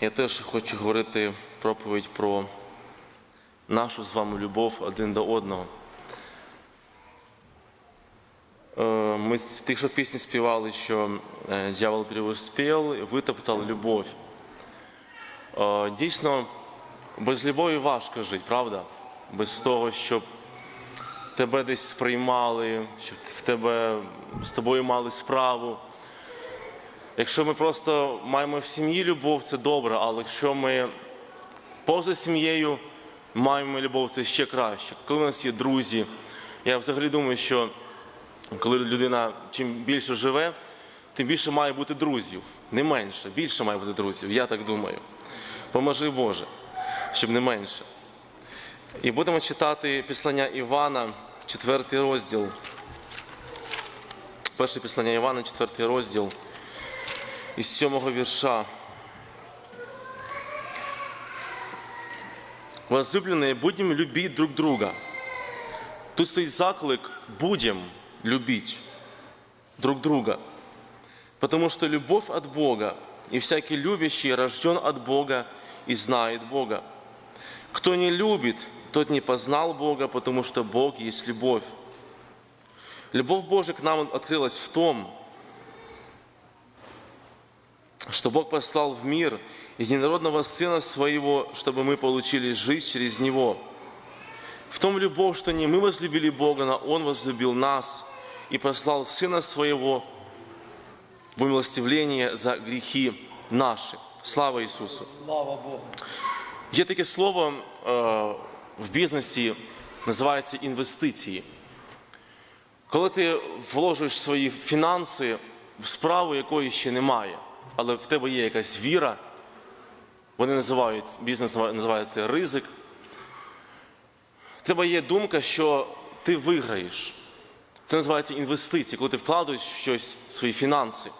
Я теж хочу говорити проповідь про нашу з вами любов один до одного. Е, Ми тільки що в пісні співали, що е, дьявол переуспів, витоптав любов. Е, Дійсно, без любові важко жити, правда? Без того, щоб тебе десь сприймали, щоб в тебе з тобою мали справу. Якщо ми просто маємо в сім'ї любов, це добре, але якщо ми поза сім'єю маємо любов, це ще краще. Коли у нас є друзі, я взагалі думаю, що коли людина чим більше живе, тим більше має бути друзів. Не менше, більше має бути друзів. Я так думаю. Поможи Боже, щоб не менше. І будемо читати післання Івана, четвертий розділ. Перше післання Івана, четвертий розділ із сьомого вірша. Возлюбленные, будем любить друг друга. Тут стоїть заклик «будем любить друг друга». Потому что любовь от Бога, и всякий любящий рожден от Бога и знает Бога. Кто не любит, тот не познал Бога, потому что Бог есть любовь. Любовь Божия к нам открылась в том, что Бог послал в мир единородного Сына Своего, чтобы мы получили жизнь через Него. В том любовь, что не мы возлюбили Бога, но Он возлюбил нас и послал Сына Своего в умилостивление за грехи наши. Слава Ісусу! Слава Богу. Є таке слово е, в бізнесі, називається інвестиції. Коли ти вложиш свої фінанси в справу, якої ще немає, Але в тебе є якась віра, вони називають, бізнес називається ризик. В тебе є думка, що ти виграєш. Це називається інвестиції, коли ти вкладаєш в щось свої фінанси.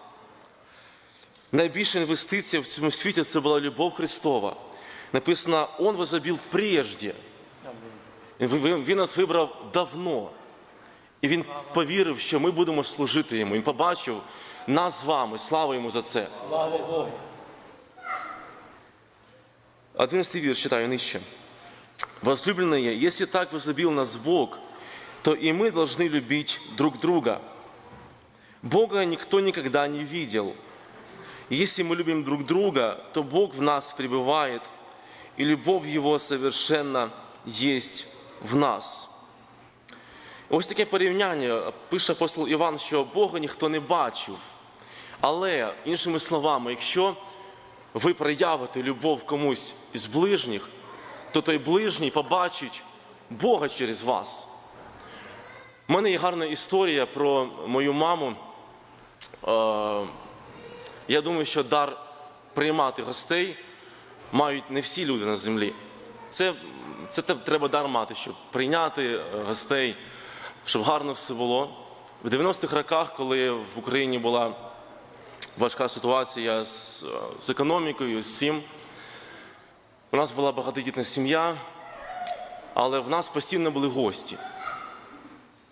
Найбільша інвестиція в цьому світі це була любов Христова. Написано, Он возлюбив прежде. Він- Він він нас вибрав давно. І він повірив, що ми будемо служити йому. Він побачив нас з вами. Слава йому за це. Слава Богу. Одиннадцатый вірш читаю нижче. Возлюбленные, если так возлюбил нас Бог, то и мы должны любить друг друга. Бога никто никогда не видел. И Если мы любим друг друга, то Бог в нас пребывает, и любовь Его совершенно есть в нас. Ось таке порівняння пише апостол Іван, що Бога ніхто не бачив. Але, іншими словами, якщо ви проявите любов комусь із ближніх, то той ближній побачить Бога через вас. У мене є гарна історія про мою маму. Е, Я думаю, що дар приймати гостей мають не всі люди на землі. Це, це треба дар мати, щоб прийняти е, гостей, щоб гарно все було. В 90-х роках, коли в Україні була важка ситуація з, е, з економікою, з всім. У нас була багатодітна сім'я, але в нас постійно були гості.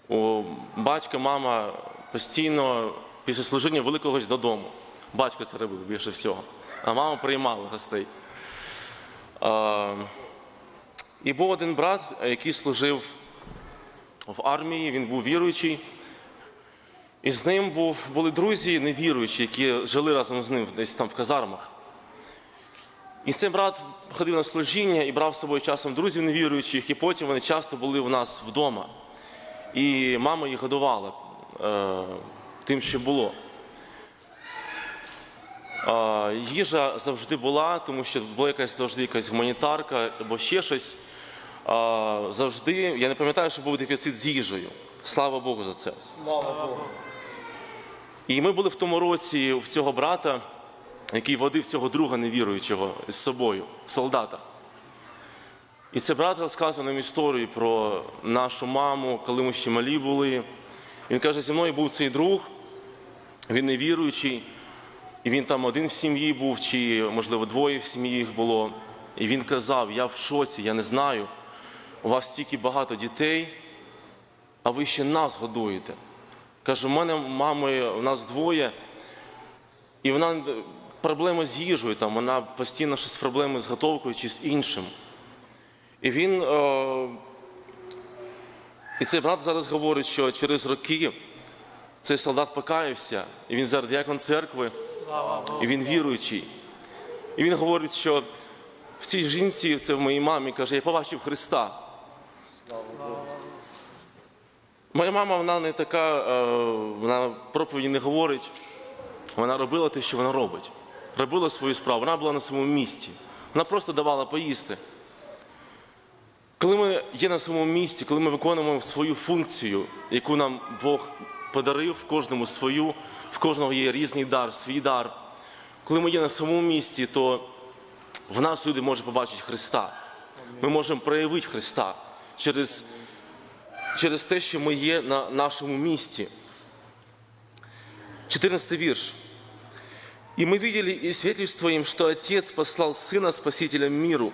У батька, мама постійно після служіння вели когось додому. Батько це робив більше всього, а мама приймала гостей. Е, І був один брат, який служив в армії, він був віруючий. І з ним був, були друзі невіруючі, які жили разом з ним десь там в казармах. І цей брат ходив на служіння і брав з собою часом друзів невіруючих, і потім вони часто були у нас вдома. І мама їх годувала е, тим, що було. Е, їжа завжди була, тому що була якась завжди якась гуманітарка або ще щось. Е, завжди, я не пам'ятаю, що був дефіцит з їжею. Слава Богу за це. Слава Богу. І ми були в тому році в цього брата, який водив цього друга невіруючого з собою, солдата. І цей брат розказує нам історію про нашу маму, коли ми ще малі були. Він каже, зі мною був цей друг, він невіруючий, і він там один в сім'ї був, чи, можливо, двоє в сім'ї їх було. І він казав: я в шоці, я не знаю, у вас стільки багато дітей, а ви ще нас годуєте. Каже, у мене мами, у нас двоє, і вона проблеми з їжею, там, вона постійно щось проблеми з готовкою чи з іншим. І він, е, і цей брат зараз говорить, що через роки цей солдат покаявся, і він зараз діакон церкви, і він віруючий. І він говорить, що в цій жінці, це в моїй мамі, каже, я побачив Христа. Моя мама, вона не така, е, вона проповіді не говорить. Вона робила те, що вона робить. Робила свою справу. Вона була на своєму місці. Вона просто давала поїсти. Коли ми є на своєму місці, коли ми виконуємо свою функцію, яку нам Бог подарив, кожному свою, в кожного є різний дар, свій дар. Коли ми є на своєму місці, то в нас люди можуть побачити Христа. Ми можемо проявити Христа через, через те, що ми є на нашому місці. 14 вірш. «И мы видели и свидетельствуем, что Отец послал Сына Спасителя миру.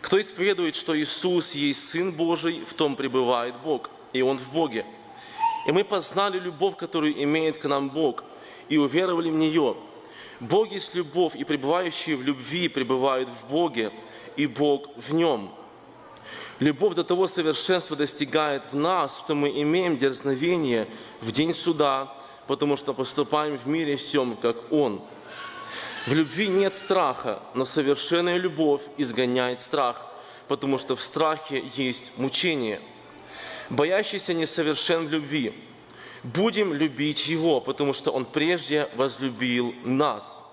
Кто исповедует, что Иисус есть Сын Божий, в том пребывает Бог, и Он в Боге. И мы познали любовь, которую имеет к нам Бог, и уверовали в нее. Бог есть любовь, и пребывающие в любви пребывают в Боге, и Бог в нем. Любовь до того совершенства достигает в нас, что мы имеем дерзновение в день суда, потому что поступаем в мире всем, как Он. В любви нет страха, но совершенная любовь изгоняет страх, потому что в страхе есть мучение. Боящийся несовершен в любви. Будем любить Его, потому что Он прежде возлюбил нас.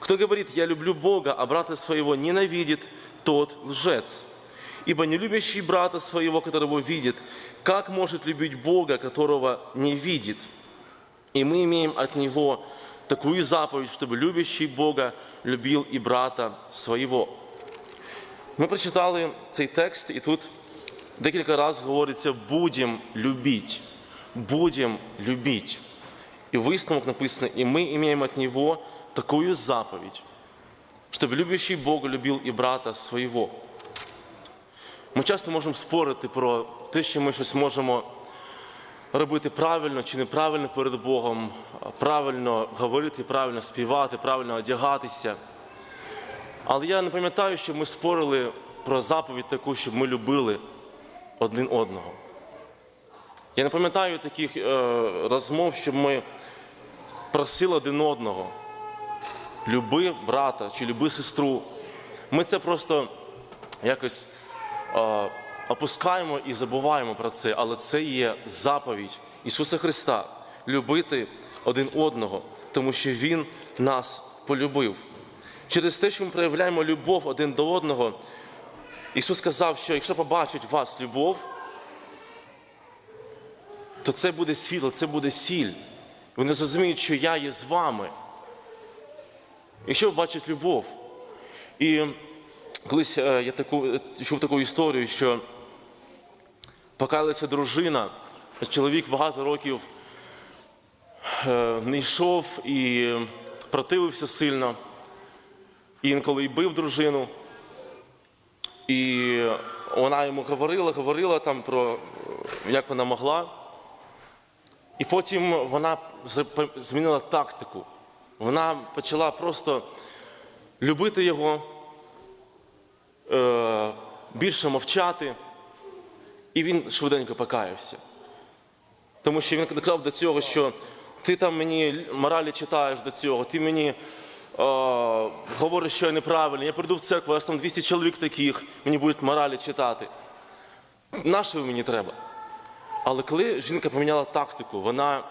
Кто говорит, я люблю Бога, а брата своего ненавидит, тот лжец. Ибо не любящий брата своего, которого видит, как может любить Бога, которого не видит? И мы имеем от Него такую заповедь, чтобы любящий Бога любил и брата своего. Ми прочитали цей текст, і тут декілька разів говориться «будем любить», «будем любить». І висновок написано, і ми имеем от Него такую заповедь, чтобы любящий Бога любил и брата своего. Ми часто можемо спорити про те, що ми щось можемо робити правильно чи неправильно перед Богом, правильно говорити, правильно співати, правильно одягатися. Але я не пам'ятаю, що ми спорили про заповідь таку, щоб ми любили один одного. Я не пам'ятаю таких е, розмов, щоб ми просили один одного. Люби брата чи люби сестру. Ми це просто якось опускаємо і забуваємо про це, але це є заповідь Ісуса Христа любити один одного, тому що Він нас полюбив. Через те, що ми проявляємо любов один до одного, Ісус сказав, що якщо побачить вас любов, то це буде світло, це буде сіль. Вони зрозуміють, що я є з вами. Якщо бачать любов. І колись е, я таку, е, чув таку історію, що покаялася дружина, чоловік багато років е, не йшов і противився сильно. Інколи й бив дружину. І вона йому говорила, говорила там про як вона могла. І потім вона змінила тактику. Вона почала просто любити його, більше мовчати, і він швиденько покаявся. Тому що він казав до цього, що ти там мені моралі читаєш до цього, ти мені е, говориш, що я неправильно, я прийду в церкву, у там 200 чоловік таких, мені будуть моралі читати. Нащо мені треба? Але коли жінка поміняла тактику, вона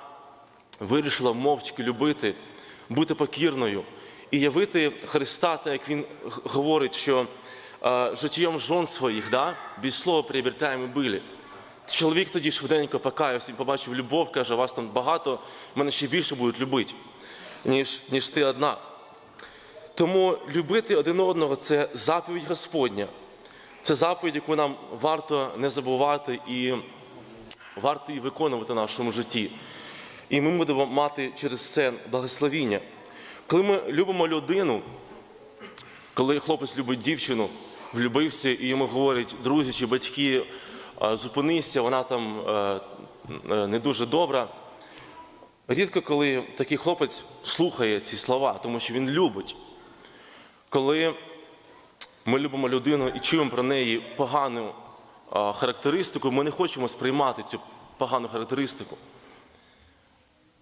вирішила мовчки любити, бути покірною і явити Христа, так як він говорить, що е, життям жон своїх, да, без слова приобретаємо були. Чоловік тоді швиденько покаявся, побачив любов, каже, вас там багато, мене ще більше будуть любити, ніж, ніж ти одна. Тому любити один одного це заповідь Господня. Це заповідь, яку нам варто не забувати і варто її виконувати в нашому житті. І ми будемо мати через це благословіння. Коли ми любимо людину, коли хлопець любить дівчину, влюбився і йому говорять друзі чи батьки, зупинися, вона там е, е, не дуже добра. Рідко, коли такий хлопець слухає ці слова, тому що він любить. Коли ми любимо людину і чуємо про неї погану характеристику, ми не хочемо сприймати цю погану характеристику.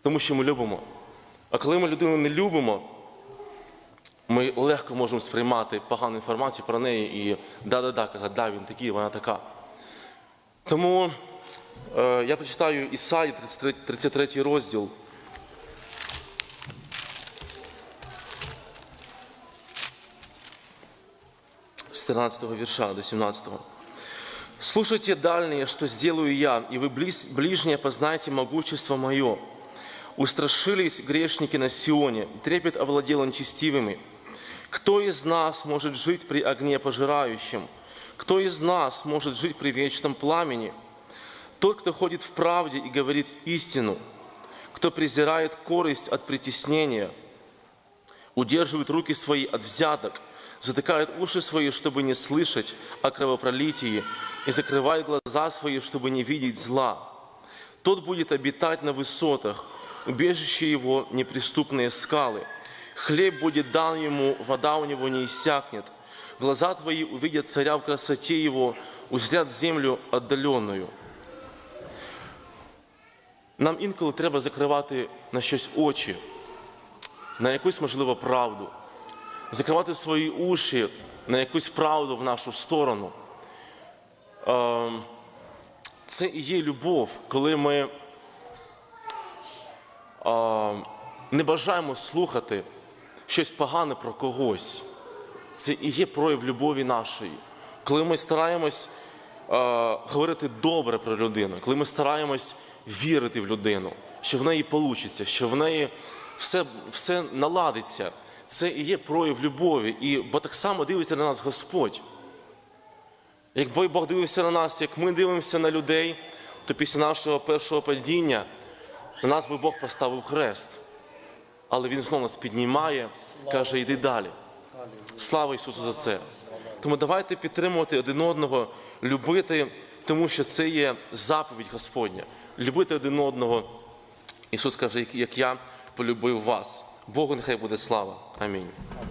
Тому що ми любимо. А коли ми людину не любимо, ми легко можемо сприймати погану інформацію про неї і да-да-да, казати, да, він такий, вона така. Тому е, я прочитаю Ісаї 33, 33 розділ. С 13 верша до 17. «Слушайте дальние, что сделаю я, и вы близ, ближние познайте могущество мое. Устрашились грешники на Сионе, трепет овладел нечестивыми. Кто из нас может жить при огне пожирающем? Кто из нас может жить при вечном пламени? Тот, кто ходит в правде и говорит истину, кто презирает корость от притеснения, удерживает руки свои от взяток, затыкает уши свои, чтобы не слышать о кровопролитии, и закрывает глаза свои, чтобы не видеть зла. Тот будет обитать на высотах, убежище его неприступные скалы. Хлеб будет дан ему, вода у него не иссякнет. Глаза твои увидят царя в красоте его, узрят землю отдаленную. Нам інколи треба закривати на щось очі, на якусь можливо правду, закривати свої уші на якусь правду в нашу сторону. Це і є любов, коли ми не бажаємо слухати щось погане про когось. Це і є прояв любові нашої. Коли ми стараємось е, говорити добре про людину, коли ми стараємось вірити в людину, що в неї вийде, що в неї все, все наладиться. Це і є прояв любові. І, бо так само дивиться на нас Господь. Якби Бог дивився на нас, як ми дивимося на людей, то після нашого першого падіння на нас би Бог поставив хрест. Але Він знову нас піднімає, каже, йди далі. Слава Ісусу за це. Тому давайте підтримувати один одного, любити, тому що це є заповідь Господня. Любити один одного. Ісус каже, як- я полюбив вас. Богу нехай буде слава. Амінь.